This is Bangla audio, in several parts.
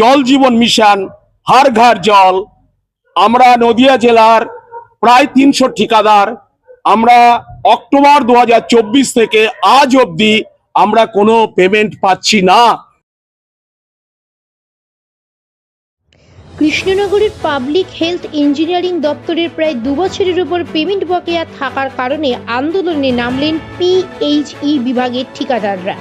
জল জীবন মিশন হার ঘর জল। আমরা নদিয়া জেলার প্রায় তিনশো ঠিকাদার। আমরা অক্টোবর দু হাজার চব্বিশ থেকে আজ অবধি আমরা কোনো পেমেন্ট পাচ্ছি না। কৃষ্ণনগরের পাবলিক হেলথ ইঞ্জিনিয়ারিং দপ্তরের প্রায় দু বছরের উপর পেমেন্ট বকেয়া থাকার কারণে আন্দোলনে নামলেন পিএইচই বিভাগের ঠিকাদাররা।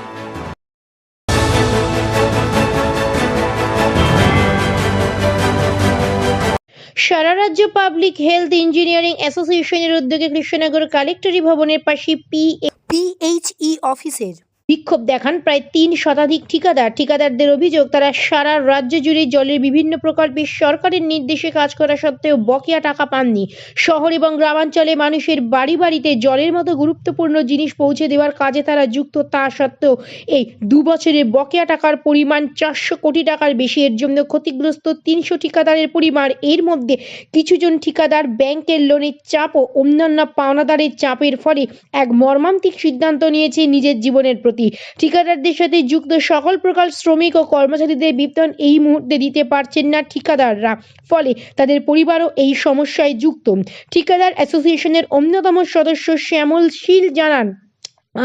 রাজ্য পাবলিক হেলথ ইঞ্জিনিয়ারিং অ্যাসোসিয়েশনের উদ্যোগে কৃষ্ণনগর কালেক্টরি ভবনের পাশে পি পিএইচই অফিসের বিক্ষোভ দেখান প্রায় তিন শতাধিক ঠিকাদার। ঠিকাদারদের অভিযোগ, তারা সারা রাজ্য জুড়ে জলের বিভিন্ন প্রকল্পে সরকারের নির্দেশে কাজ করা সত্ত্বেও বকেয়া টাকা পাননি। শহর এবং গ্রামাঞ্চলে মানুষের বাড়ি বাড়িতে জলের মতো গুরুত্বপূর্ণ জিনিস পৌঁছে দেওয়ার কাজে তারা যুক্ত। তা সত্ত্বেও এই দু বছরের বকেয়া টাকার পরিমাণ চারশো কোটি টাকার বেশি। এর জন্য ক্ষতিগ্রস্ত তিনশো ঠিকাদারের পরিমাণ। এর মধ্যে কিছুজন ঠিকাদার ব্যাংকের লোনের চাপ ও অন্যান্য পাওনাদারের চাপের ফলে এক মর্মান্তিক সিদ্ধান্ত নিয়েছে নিজের জীবনের প্রতি। ঠিকাদারদের সাথে যুক্ত সকল প্রকার শ্রমিক ও কর্মচারীদের বেতন এই মুহূর্তে দিতে পারছেন না ঠিকাদাররা। ফলে তাদের পরিবারও এই সমস্যায় যুক্ত। ঠিকাদার অ্যাসোসিয়েশনের অন্যতম সদস্য শ্যামল শীল জানান,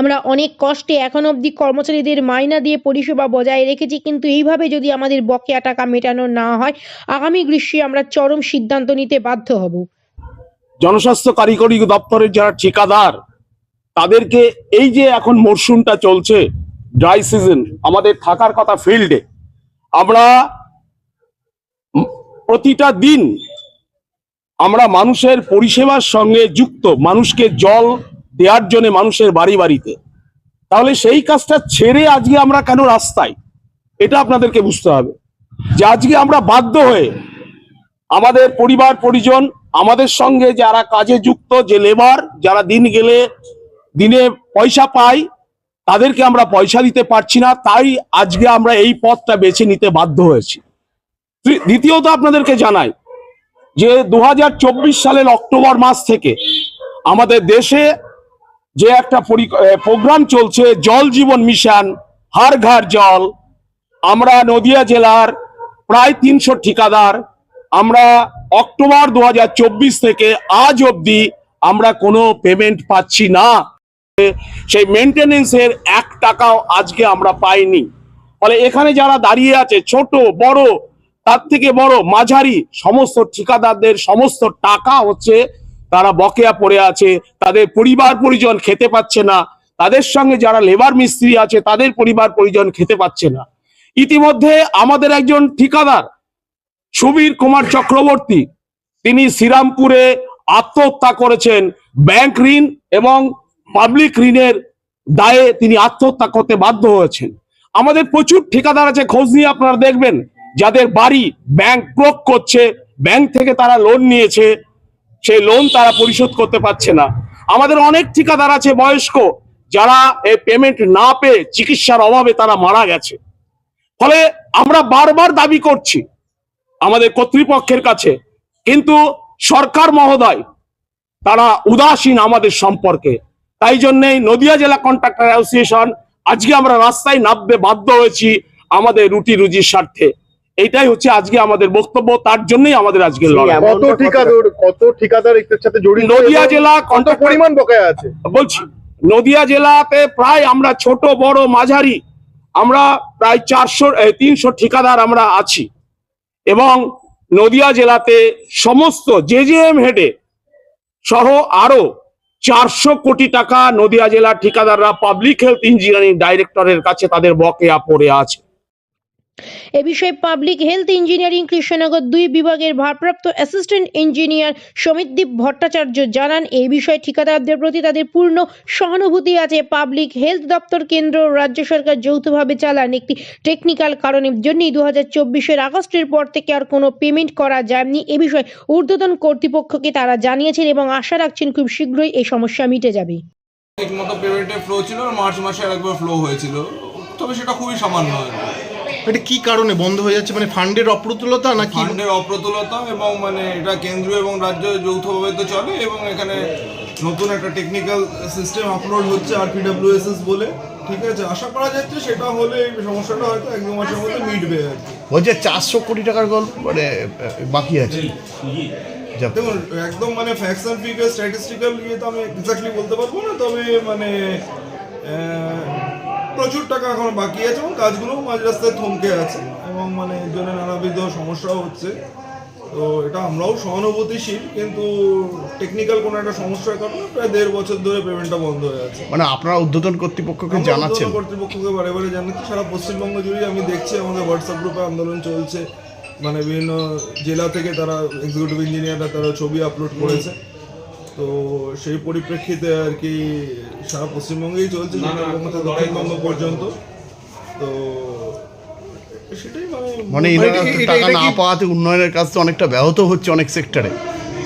আমরা অনেক কষ্টে এখন অবধি কর্মচারীদের মাইনা দিয়ে পরিষেবা বজায় রেখেছি, কিন্তু এইভাবে যদি আমাদের বকেয়া টাকা মেটানো না হয়, আগামী গ্রীষ্মে আমরা চরম সিদ্ধান্ত নিতে বাধ্য হব। জনস্বাস্থ্য কারিগরি দপ্তরের যারা ঠিকাদার তাদেরকে এই যে এখন মরশুমটা চলছে ড্রাই সিজন আমাদের থাকার কথা ফিল্ডে আমরা প্রতিটা দিন আমরা মানুষের পরিষেবার সঙ্গে যুক্ত, মানুষকে জল দেওয়ার জন্য মানুষের বাড়ি বাড়িতে। তাহলে সেই কাজটা ছেড়ে আজকে আমরা কেন রাস্তায়? এটা আপনাদেরকে বুঝতে হবে। যে আজকে আমরা বাধ্য হয়ে আমাদের পরিবার, পরিজন, আমাদের সঙ্গে যারা কাজে যুক্ত, যে লেবার যারা দিন গেলে দিনে পয়সা পাই, তাদেরকে আমরা পয়সা দিতে পারছি না, তাই আজকে আমরা এই পথটা বেছে নিতে বাধ্য হয়েছি। দ্বিতীয়ত আপনাদেরকে জানাই যে দু হাজার চব্বিশ সালের অক্টোবর মাস থেকে আমাদের দেশে যে একটা প্রোগ্রাম চলছে, জল জীবন মিশন হার ঘর জল, আমরা নদিয়া জেলার প্রায় তিনশো ঠিকাদার, আমরা অক্টোবর দু হাজার চব্বিশ থেকে আজ অবধি আমরা কোনো পেমেন্ট পাচ্ছি না। সেই মেনটেনেন্সের এক টাকাও আজকে আমরা পাইনি। ফলে এখানে যারা দাঁড়িয়ে আছে, ছোট, বড়, তার থেকে বড় মাঝারি সমস্ত ঠিকাদারদের সমস্ত টাকা হচ্ছে তারা বকেয়া পড়ে আছে, তাদের পরিবার পরিজন খেতে পাচ্ছে না, তাদের সঙ্গে যারা লেবার মিস্ত্রি আছে, তাদের পরিবার পরিজন খেতে পাচ্ছে না। ইতিমধ্যে আমাদের একজন ঠিকাদার, সুবীর কুমার চক্রবর্তী, তিনি শ্রীরামপুরে আত্মহত্যা করেছেন, ব্যাংক ঋণ এবং পাবলিক ঋণের দায়ে তিনি আত্মহত্যা করতে বাধ্য হয়েছেন। আমাদের প্রচুর ঠিকাদার আছে, খোঁজ নিয়ে আপনারা দেখবেন, যাদের বাড়ি ব্যাংক ক্রোক করছে ব্যাংক থেকে তারা লোন নিয়েছে, সেই লোন তারা পরিশোধ করতে পারছে না। আমাদের অনেক ঠিকাদার আছে, বয়স্ক, যারা এই পেমেন্ট না পেয়ে চিকিৎসার অভাবে তারা মারা গেছে। ফলে আমরা বারবার দাবি করছি আমাদের কর্তৃপক্ষের কাছে, কিন্তু সরকার মহোদয়, তারা উদাসীন আমাদের সম্পর্কে। তাই জন্যই নদিয়া জেলা কন্ট্রাক্টর অ্যাসোসিয়েশন আজকে আমরা রাস্তায় নামতে বাধ্য হয়েছি আমাদের রুটি রুজির স্বার্থে। এইটাই হচ্ছে আজকে আমাদের বক্তব্য তার জন্যই আমাদের আজকে লড়াই। কত ঠিকাদার কত ঠিকাদার এর সাথে জড়িত নদিয়া জেলা কত পরিমাণ বকেয়া আছে? বলছি নদিয়া জেলাতে প্রায় আমরা ছোট বড় মাঝারি আমরা প্রায় চারশো তিনশো ঠিকাদার আমরা আছি। এবং নদিয়া জেলাতে সমস্ত জে জে এম হেডে সহ আরও চারশো কোটি টাকা নদিয়া জেলার ঠিকাদাররা পাবলিক হেলথ ইঞ্জিনিয়ারিং ডাইরেক্টরের কাছে তাদের বকেয়া পড়ে আছে। এ বিষয়ে পাবলিক হেলথ ইঞ্জিনিয়ারিং কৃষ্ণনগর দুই বিভাগের ভারপ্রাপ্ত অ্যাসিস্ট্যান্ট ইঞ্জিনিয়ার সমিতদীপ ভট্টাচার্য জানান এই বিষয়ে ঠিকাদারদের প্রতি তাদের পূর্ণ সহানুভূতি আছে। পাবলিক হেলথ দপ্তর কেন্দ্র রাজ্য সরকার যৌথভাবে চালান একটি টেকনিক্যাল কারণের জন্যই দু হাজার চব্বিশের আগস্টের পর থেকে আর কোনো পেমেন্ট করা যায়নি। এ বিষয়ে ঊর্ধ্বতন কর্তৃপক্ষকে তারা জানিয়েছেন এবং আশা রাখছেন খুব শীঘ্রই এই সমস্যা মিটে যাবে। ঠিক মতো পেমেন্টের ফ্লো ছিল মার্চ মাসে আরেকবার ফ্লো হয়েছিল। তবে সেটা খুবই সামান্য। এটা কি কারণে বন্ধ হয়ে যাচ্ছে? মানে ফান্ডের অপ্রতুলতা নাকি ফান্ডের অপ্রতুলতা এবং মানে এটা কেন্দ্র এবং রাজ্য যৌথভাবে তো চলে এবং এখানে নতুন একটা টেকনিক্যাল সিস্টেম আপলোড হচ্ছে আর পিডাব্লিউএসএস বলে। ঠিক আছে আশা করা যাচ্ছে সেটা হলে এই সমস্যাটা হয়তো এক দু মাসের মধ্যে মিটবে আর কি। বলছে চারশো কোটি টাকার গল্প মানে বাকি আছে। যা- দেখুন একদম মানে অ্যান্ড ফিগার স্ট্যাটিস্টিক্যাল ইয়ে তো আমি এক্স্যাক্টলি বলতে পারব না তবে মানে প্রচুর টাকা এখন বাকি আছে এবং কাজগুলো মাঝ রাস্তায় থমকে আছে এবং মানে এর জন্য নানাবিধ সমস্যাও হচ্ছে। তো এটা আমরাও সহানুভূতিশীল কিন্তু টেকনিক্যাল কোনো একটা সমস্যার কারণে প্রায় দেড় বছর ধরে পেমেন্টটা বন্ধ হয়ে আছে। মানে আপনারা উদ্বোধন কর্তৃপক্ষকে জানাচ্ছেন? কর্তৃপক্ষকে বারে বারে জানাচ্ছি সারা পশ্চিমবঙ্গ জুড়ে আমি দেখছি আমাদের হোয়াটসঅ্যাপ গ্রুপে আন্দোলন চলছে। মানে বিভিন্ন জেলা থেকে তারা এক্সিকিউটিভ ইঞ্জিনিয়াররা তারা ছবি আপলোড করেছে। তো সেই পরিপ্রেক্ষিতে আর কি সারা পশ্চিমবঙ্গেই চলছে দক্ষিণবঙ্গ পর্যন্ত। তো সেটাই মানে মানে তো টাকা না পাওয়াতে উন্নয়নের কাজ তো অনেকটা ব্যাহত হচ্ছে অনেক সেক্টরে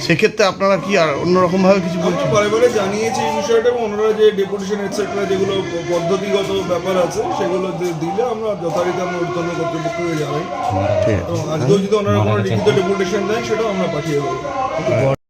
সেক্ষেত্রে আপনারা কি আর অন্যরকমভাবে কিছু বলছেন? বারে বারে জানিয়েছি এই বিষয়টা এবং ওনারা যে ডেপুটেশন এটসেট্রা যেগুলো পদ্ধতিগত ব্যাপার আছে সেগুলো দিলে আমরা যথারীতি আমরা ঊর্ধ্বতন কর্তৃপক্ষকে জানাই ঠিক আছে। এবং আজকেও যদি ওনারা কোনো লিখিত ডেপুটেশন দেন সেটাও আমরা পাঠিয়ে দেবো।